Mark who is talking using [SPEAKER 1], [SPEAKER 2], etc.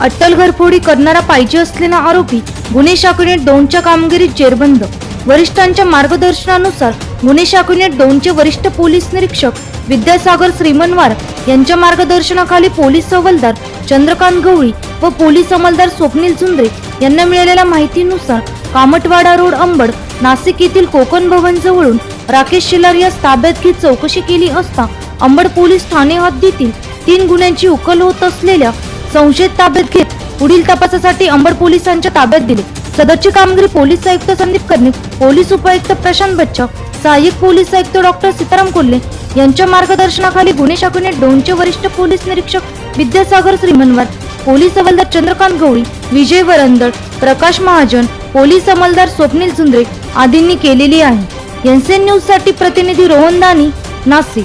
[SPEAKER 1] अट्टल घरफोडी करणारा पाहिजे असलेला आरोपी गुन्हे शाखेने दोनच्या कामगिरीत जेरबंद. वरिष्ठांच्या मार्गदर्शनानुसार गुन्हे शाखेने दोनचे वरिष्ठ पोलीस निरीक्षक विद्यासागर श्रीमनवार यांच्या मार्गदर्शनाखाली पोलीस हवालदार चंद्रकांत गवळी व पोलीस अंमलदार स्वप्नील झुंद्रे यांना मिळालेल्या माहितीनुसार कामटवाडा रोड अंबड नाशिक येथील कोकण भवन जवळून राकेश शिलार यास ताब्यात घेत चौकशी केली असता अंबड पोलीस ठाणे हद्दीतील तीन गुन्ह्यांची उकल होत असलेल्या संशयित ताब्यात घेत पुढील तपासासाठी अंबड पोलिसांच्या ताब्यात दिले. सदरची कामगिरी पोलीस आयुक्त संदीप कर्णिक पोलीस उपायुक्त प्रशांत बच्चा सहाय्यक पोलीस आयुक्त डॉक्टर सीताराम कोल्हे यांच्या मार्गदर्शनाखाली गुन्हे शाखेने दोनचे वरिष्ठ पोलीस निरीक्षक विद्यासागर श्रीमनवार पोलीस हवालदार चंद्रकांत गवळी विजय वरंदळ प्रकाश महाजन पोलीस अंमलदार स्वप्नील झुंद्रे आदींनी केलेली आहे. एनसीएन न्यूजसाठी प्रतिनिधी रोहन दानी नाशिक.